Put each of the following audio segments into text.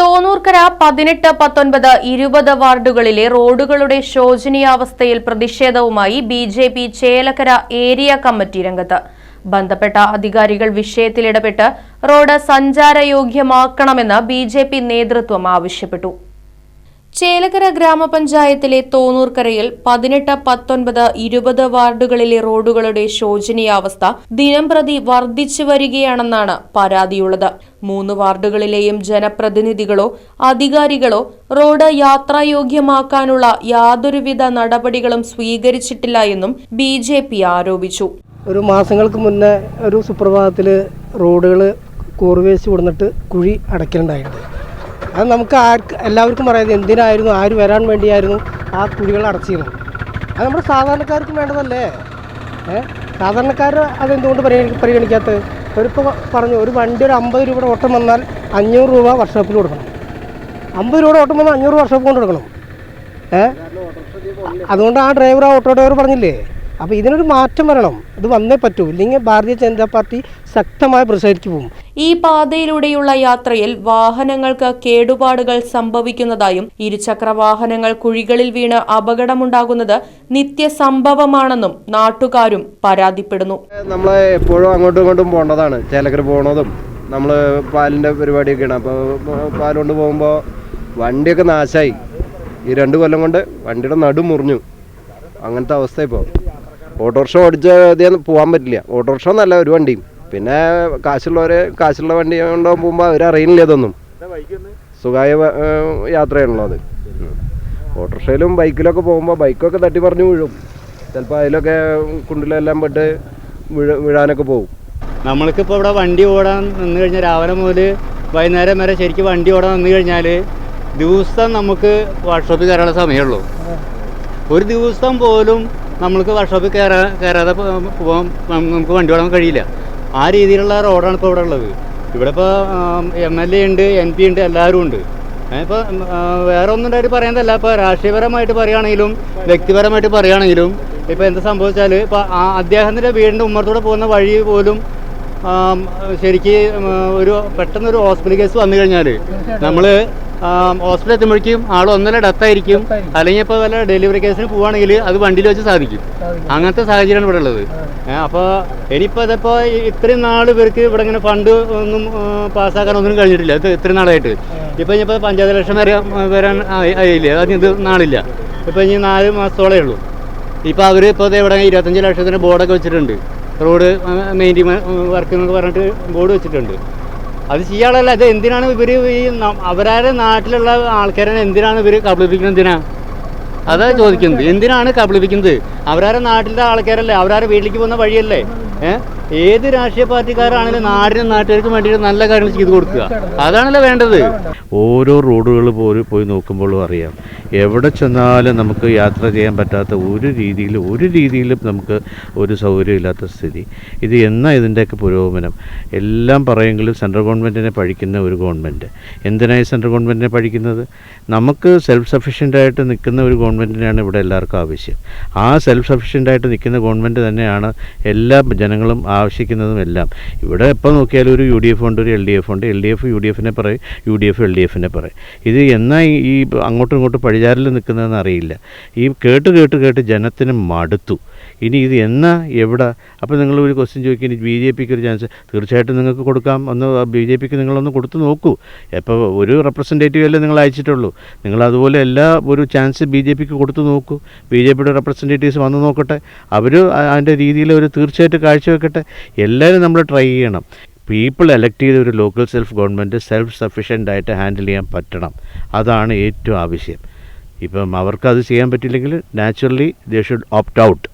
Thonnurkkara പതിനെട്ട് പത്തൊൻപത് ഇരുപത് വാർഡുകളിലെ റോഡുകളുടെ ശോചനീയാവസ്ഥയിൽ പ്രതിഷേധവുമായി B J P Chelakkara area committee രംഗത്ത്. ബന്ധപ്പെട്ട അധികാരികൾ വിഷയത്തിലിടപെട്ട് റോഡ് സഞ്ചാരയോഗ്യമാക്കണമെന്ന് ബി നേതൃത്വം ആവശ്യപ്പെട്ടു. ചേലക്കര ഗ്രാമപഞ്ചായത്തിലെ തോന്നൂർക്കരയിൽ പതിനെട്ട് പത്തൊൻപത് ഇരുപത് വാർഡുകളിലെ റോഡുകളുടെ ശോചനീയാവസ്ഥ ദിനംപ്രതി വർദ്ധിച്ചു വരികയാണെന്നാണ് പരാതിയുള്ളത്. മൂന്ന് വാർഡുകളിലെയും ജനപ്രതിനിധികളോ അധികാരികളോ റോഡ് യാത്രായോഗ്യമാക്കാനുള്ള യാതൊരുവിധ നടപടികളും സ്വീകരിച്ചിട്ടില്ല എന്നും ബി ആരോപിച്ചു. ഒരു മാസങ്ങൾക്ക് മുന്നേ ഒരു സുപ്രഭാതത്തിൽ റോഡുകൾ കോർവേസ്റ്റ് കൊടുന്നിട്ട് കുഴി അടയ്ക്കലുണ്ടായിട്ടുണ്ട്. അത് നമുക്ക് ആർക്ക് എല്ലാവർക്കും പറയാം എന്തിനായിരുന്നു ആര് വരാൻ വേണ്ടിയായിരുന്നു ആ കുഴികൾ അടച്ചിരുന്നത്. അത് നമ്മുടെ സാധാരണക്കാർക്കും വേണ്ടതല്ലേ? ഏ? സാധാരണക്കാർ അതെന്തുകൊണ്ട് പരിഗണി പരിഗണിക്കാത്തത്? ഒരിപ്പോൾ പറഞ്ഞു ഒരു വണ്ടി ഒരു അമ്പത് രൂപയുടെ ഓട്ടം വന്നാൽ അഞ്ഞൂറ് രൂപ വർക്ക്ഷോപ്പിൽ കൊടുക്കണം. അമ്പത് രൂപയുടെ ഓട്ടം വന്നാൽ അഞ്ഞൂറ് വർക്ക്ഷോപ്പ് കൊണ്ട് കൊടുക്കണം ഏ? അതുകൊണ്ട് ആ ഡ്രൈവർ ആ ഓട്ടോ ഡ്രൈവർ പറഞ്ഞില്ലേ? അപ്പോൾ ഇതിനൊരു മാറ്റം വരണം. അത് വന്നേ പറ്റൂ. ഇല്ലെങ്കിൽ ഭാരതീയ ജനതാ പാർട്ടി ശക്തമായി പ്രസരിച്ചു പോകും. ഈ പാതയിലൂടെയുള്ള യാത്രയിൽ വാഹനങ്ങൾക്ക് കേടുപാടുകൾ സംഭവിക്കുന്നതായും ഇരുചക്ര വാഹനങ്ങൾ കുഴികളിൽ വീണ് അപകടമുണ്ടാകുന്നത് നിത്യസംഭവമാണെന്നും നാട്ടുകാരും പരാതിപ്പെടുന്നു. നമ്മൾ എപ്പോഴും അങ്ങോട്ടും ഇങ്ങോട്ടും പോകേണ്ടതാണ്. ചേലക്കര പോകണതും നമ്മൾ പാലിന്റെ പരിപാടിയൊക്കെയാണ്. അപ്പോൾ പാലുകൊണ്ട് പോകുമ്പോ പോകുമ്പോൾ വണ്ടിയൊക്കെ നാശായി. ഈ രണ്ട് കൊല്ലം കൊണ്ട് വണ്ടിയുടെ നടു മുറിഞ്ഞു അങ്ങനത്തെ അവസ്ഥ ഇപ്പോൾ ഓട്ടോറിക്ഷ ഓടിച്ച അധികം പോകാൻ പറ്റില്ല. ഓട്ടോറിക്ഷ എന്നല്ല ഒരു വണ്ടിയും. പിന്നെ കാശുള്ളവർ കാശുള്ള വണ്ടി കൊണ്ടോ പോകുമ്പോൾ അവരറിയില്ല ഇതൊന്നും. സുഖമായ ഏഹ് യാത്രയാണല്ലോ അത്. ഓട്ടോറിക്ഷയിലും ബൈക്കിലൊക്കെ പോകുമ്പോൾ ബൈക്കൊക്കെ തട്ടി പറഞ്ഞു വീഴും. ചിലപ്പോൾ അതിലൊക്കെ കുണ്ടിലെല്ലാം പെട്ട് വീഴ വീഴാനൊക്കെ പോകും നമ്മൾക്കിപ്പോൾ ഇവിടെ വണ്ടി ഓടാൻ നിന്ന് കഴിഞ്ഞാൽ രാവിലെ മുതൽ വൈകുന്നേരം വരെ ശരിക്കും വണ്ടി ഓടാൻ നിന്ന് കഴിഞ്ഞാൽ ദിവസം നമുക്ക് വർക്ക്ഷോപ്പിൽ കയറാനുള്ള സമയമുള്ളൂ. ഒരു ദിവസം പോലും നമ്മൾക്ക് വർക്ക്ഷോപ്പിൽ കയറാ കയറാതെ പോകാൻ നമുക്ക് വണ്ടി ഓടാൻ കഴിയില്ല. ആ രീതിയിലുള്ള റോഡാണ് ഇപ്പോൾ ഇവിടെ ഉള്ളത്. ഇവിടെ ഇപ്പോൾ എം എൽ എ ഉണ്ട് എം പി ഉണ്ട് എല്ലാവരും ഉണ്ട്. ഇപ്പോൾ വേറെ ഒന്നും ഉണ്ടായിട്ട് പറയുന്നതല്ല ഇപ്പോൾ രാഷ്ട്രീയപരമായിട്ട് പറയുകയാണെങ്കിലും വ്യക്തിപരമായിട്ട് പറയുകയാണെങ്കിലും ഇപ്പോൾ എന്താ സംഭവിച്ചാൽ ഇപ്പോൾ അദ്ദേഹത്തിന്റെ വീടിന്റെ ഉമ്മറത്തൂടെ പോകുന്ന വഴി പോലും ശരിക്ക് ഒരു പെട്ടെന്നൊരു ഹോസ്പിറ്റൽ കേസ് വന്നു കഴിഞ്ഞാൽ നമ്മൾ ഹോസ്പിറ്റലിൽ എത്തുമ്പോഴേക്കും ആൾ ഒന്നര ഡെത്തായിരിക്കും. അല്ലെങ്കിൽ ഇപ്പോൾ വല്ല ഡെലിവറി കേസിന് പോവുകയാണെങ്കിൽ അത് വണ്ടിയിൽ വെച്ച് സാധിക്കും. അങ്ങനത്തെ സാഹചര്യമാണ് ഇവിടെ ഉള്ളത്. അപ്പോൾ ഇനിയിപ്പോൾ ഇതിപ്പോൾ ഇത്രയും നാൾ ഇവർക്ക് ഇവിടെ ഇങ്ങനെ ഫണ്ട് ഒന്നും പാസ്സാക്കാൻ ഒന്നും കഴിഞ്ഞിട്ടില്ല. ഇത് ഇത്രയും നാളായിട്ട്. ഇപ്പോൾ ഇനിയിപ്പോൾ പഞ്ചായത്ത് ലക്ഷം വരെ വരാൻ ആയി- ആയില്ലേ? അത് ഇത് നാളില്ല. ഇപ്പോൾ ഇനി നാല് മാസത്തോളേ ഉള്ളൂ. ഇപ്പോൾ അവർ ഇപ്പോൾ ഇവിടെ ഇരുപത്തഞ്ച് ലക്ഷത്തിന് ബോർഡൊക്കെ വെച്ചിട്ടുണ്ട്. റോഡ് മെയിന്റെയിൻ വർക്ക് എന്നൊക്കെ പറഞ്ഞിട്ട് ബോർഡ് വെച്ചിട്ടുണ്ട്. അത് ചെയ്യാനുള്ള ഇത് എന്തിനാണ് ഇവർ ഈ അവരാരെ നാട്ടിലുള്ള ആൾക്കാരെ എന്തിനാണ് ഇവർ കബളിപ്പിക്കുന്നത് എന്തിനാ? അതാ ചോദിക്കുന്നത്. എന്തിനാണ് കബളിപ്പിക്കുന്നത്? അവരാരെ നാട്ടിലെ ആൾക്കാരല്ലേ അവരാരെ വീട്ടിലേക്ക് പോകുന്ന വഴിയല്ലേ? ഏഹ് ഏത് രാഷ്ട്രീയ പാർട്ടിക്കാരാണെങ്കിലും നാടിനും നാട്ടുകാർക്കും വേണ്ടി നല്ല കാര്യങ്ങൾ ചെയ്തു കൊടുക്കുക. അതാണല്ലോ വേണ്ടത്. ഓരോ റോഡുകൾ പോലും പോയി നോക്കുമ്പോഴും അറിയാം. എവിടെ ചെന്നാലും നമുക്ക് യാത്ര ചെയ്യാൻ പറ്റാത്ത ഒരു രീതിയിലും ഒരു രീതിയിലും നമുക്ക് ഒരു സൗകര്യമില്ലാത്ത സ്ഥിതി. ഇത് എന്നാ ഇതിന്റെയൊക്കെ പുരോഗമനം? എല്ലാം പറയുമെങ്കിലും സെൻട്രൽ ഗവൺമെന്റിനെ പഴിക്കുന്ന ഒരു ഗവൺമെന്റ്. എന്തിനായി സെൻട്രൽ ഗവൺമെന്റിനെ പഴിക്കുന്നത് നമുക്ക് സെൽഫ് സഫീഷ്യന്റായിട്ട് നിൽക്കുന്ന ഒരു ഗവൺമെന്റിനെയാണ് ഇവിടെ എല്ലാവർക്കും ആവശ്യം. ആ സെൽഫ് സഫീഷ്യന്റായിട്ട് നിൽക്കുന്ന ഗവൺമെന്റ് തന്നെയാണ് എല്ലാ ജനങ്ങളും ആവശ്യിക്കുന്നതും എല്ലാം ഇവിടെ എപ്പോൾ നോക്കിയാലും ഒരു യു ഡി എഫ് ഉണ്ട് ഒരു എൽ ഡി എഫ് ഉണ്ട്. L D F U D എഫിനെ പറയും U D F L D എഫിനെ പറയും. ഇത് എന്നാ ഈ- ഈ അങ്ങോട്ടും ഇങ്ങോട്ടും പഴിചാരിൽ നിൽക്കുന്നതെന്ന് അറിയില്ല. ഈ കേട്ട് കേട്ട് കേട്ട് ജനത്തിന് മടുത്തു. ഇനി ഇത് എന്നാ എവിടെ? അപ്പോൾ നിങ്ങൾ ഒരു ക്വസ്റ്റ്യൻ ചോദിക്കും ഇനി ബി ജെ പിക്ക് ഒരു ചാൻസ് തീർച്ചയായിട്ടും നിങ്ങൾക്ക് കൊടുക്കാം. ഒന്ന് ബി ജെ പിക്ക് നിങ്ങളൊന്ന് കൊടുത്ത് നോക്കൂ. ഇപ്പോൾ ഒരു റെപ്രസെന്റേറ്റീവ് അല്ലേ നിങ്ങൾ അയച്ചിട്ടുള്ളൂ. നിങ്ങൾ അതുപോലെ എല്ലാ ഒരു ചാൻസ് ബി ജെ പിക്ക് കൊടുത്ത് നോക്കൂ. ബി ജെ പിയുടെ റെപ്രസെന്റേറ്റീവ്സ് വന്ന് നോക്കട്ടെ. അവർ അതിന്റെ രീതിയിൽ ഒരു തീർച്ചയായിട്ടും കാഴ്ചവെക്കട്ടെ. എല്ലാവരും നമ്മൾ ട്രൈ ചെയ്യണം. പീപ്പിൾ എലക്ട് ചെയ്ത ഒരു local self government self sufficient ആയിട്ട് ഹാൻഡിൽ ചെയ്യാൻ പറ്റണം. അതാണ് ഏറ്റവും ആവശ്യം. ഇപ്പം അത് ചെയ്യാൻ പറ്റില്ലെങ്കിൽ naturally they should opt out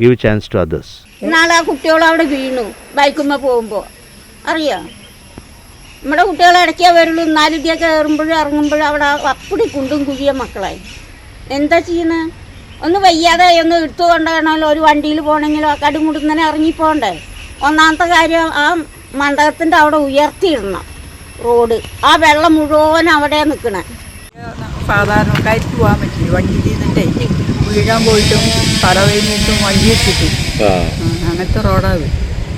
give chance to others നാളെ ആ കുട്ടികൾ അവിടെ വീണു. ബൈക്കുമ്മ പോകുമ്പോൾ അറിയാം? നമ്മുടെ കുട്ടികളെ ഇടയ്ക്കേ വരുള്ളൂ. നാലിദ്യ കയറുമ്പോഴും ഇറങ്ങുമ്പോഴും അവിടെ അപ്പടി കുണ്ടും കുഴിയ മക്കളായി. എന്താ ചെയ്യണേ? ഒന്ന് വയ്യാതെ ഒന്ന് എടുത്തു കൊണ്ടാണല്ലോ ഒരു വണ്ടിയിൽ പോകണമെങ്കിലോ ഇറങ്ങി ഇറങ്ങിപ്പോണ്ടേ ഒന്നാമത്തെ കാര്യം ആ മണ്ഡപത്തിന്റെ അവിടെ ഉയർത്തിയിടണം റോഡ്. ആ വെള്ളം മുഴുവൻ അവിടെ നിൽക്കണേ. സാധാരണക്കാർക്ക് പോകാൻ പറ്റില്ല. വണ്ടിയിൽ നിന്നിട്ടേ വീഴാൻ പോയിട്ടും തല കഴിഞ്ഞിട്ടും വണ്ടി കിട്ടും അങ്ങനത്തെ റോഡാണ്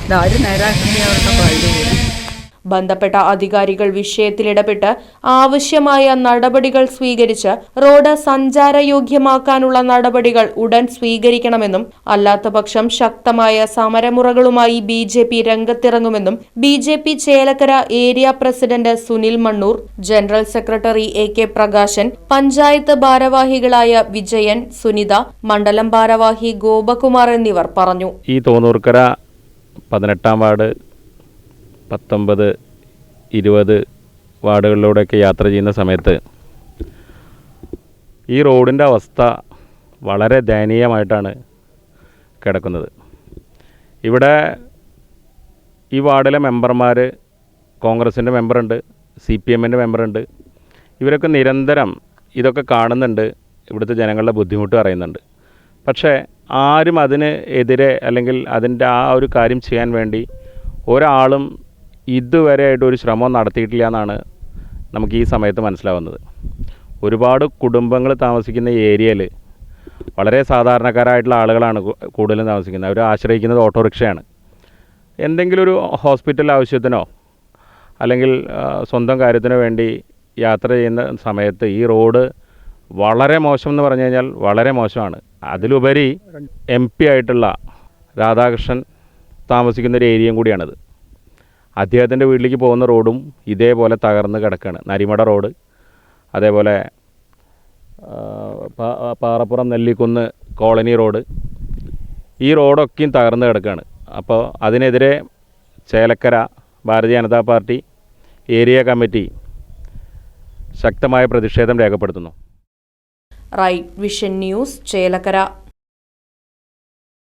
ഇതാരും നേരാക്കണ്ടേ അവരുടെ പോലും ബന്ധപ്പെട്ട അധികാരികൾ വിഷയത്തിലിടപെട്ട് ആവശ്യമായ നടപടികൾ സ്വീകരിച്ച് റോഡ് സഞ്ചാരയോഗ്യമാക്കാനുള്ള നടപടികൾ ഉടൻ സ്വീകരിക്കണമെന്നും അല്ലാത്തപക്ഷം ശക്തമായ സമരമുറകളുമായി B J P രംഗത്തിറങ്ങുമെന്നും B J P Chelakkara area president Sunil Mannur general secretary A K Prakashan panchayat ഭാരവാഹികളായ വിജയൻ സുനിത മണ്ഡലം ഭാരവാഹി ഗോപകുമാർ എന്നിവർ പറഞ്ഞു. ഈ തോന്നൂർക്കര പതിനെട്ടാം വാർഡ് പത്തൊമ്പത് ഇരുപത് വാർഡുകളിലൂടെയൊക്കെ യാത്ര ചെയ്യുന്ന സമയത്ത് ഈ റോഡിന്റെ അവസ്ഥ വളരെ ദയനീയമായിട്ടാണ് കിടക്കുന്നത്. ഇവിടെ ഈ വാർഡിലെ മെമ്പർമാർ കോൺഗ്രസിന്റെ മെമ്പറുണ്ട് സി പി എമ്മിന്റെ മെമ്പറുണ്ട് ഇവരൊക്കെ നിരന്തരം ഇതൊക്കെ കാണുന്നുണ്ട് ഇവിടുത്തെ ജനങ്ങളുടെ ബുദ്ധിമുട്ട് അറിയുന്നുണ്ട് പക്ഷേ ആരും അതിന് എതിരെ അല്ലെങ്കിൽ അതിന്റെ ആ ഒരു കാര്യം ചെയ്യാൻ വേണ്ടി ഒരാളും ഇതുവരെയായിട്ട് ഒരു ശ്രമം നടത്തിയിട്ടില്ല എന്നാണ് നമുക്ക് ഈ സമയത്ത് മനസ്സിലാവുന്നത്. ഒരുപാട് കുടുംബങ്ങൾ താമസിക്കുന്ന ഏരിയയിൽ വളരെ സാധാരണക്കാരായിട്ടുള്ള ആളുകളാണ് കൂടുതലും താമസിക്കുന്നത്. അവർ ആശ്രയിക്കുന്നത് ഓട്ടോറിക്ഷയാണ്. എന്തെങ്കിലും ഒരു ഹോസ്പിറ്റൽ ആവശ്യത്തിനോ അല്ലെങ്കിൽ സ്വന്തം കാര്യത്തിനോ വേണ്ടി യാത്ര ചെയ്യുന്ന സമയത്ത് ഈ റോഡ് വളരെ മോശം എന്ന് പറഞ്ഞു കഴിഞ്ഞാൽ വളരെ മോശമാണ്. അതിലുപരി എം പി ആയിട്ടുള്ള രാധാകൃഷ്ണൻ താമസിക്കുന്ന ഒരു ഏരിയയും കൂടിയാണിത്. അദ്ദേഹത്തിന്റെ വീട്ടിലേക്ക് പോകുന്ന റോഡും ഇതേപോലെ തകർന്ന് കിടക്കുകയാണ് നരിമട റോഡ് അതേപോലെ പാറപ്പുറം നെല്ലിക്കുന്ന് കോളനി റോഡ് ഈ റോഡൊക്കെയും തകർന്ന് കിടക്കുകയാണ് അപ്പോൾ അതിനെതിരെ Chelakkara Bharatiya Janata party area committee ശക്തമായ പ്രതിഷേധം രേഖപ്പെടുത്തുന്നു. Right Vision News Chelakkara.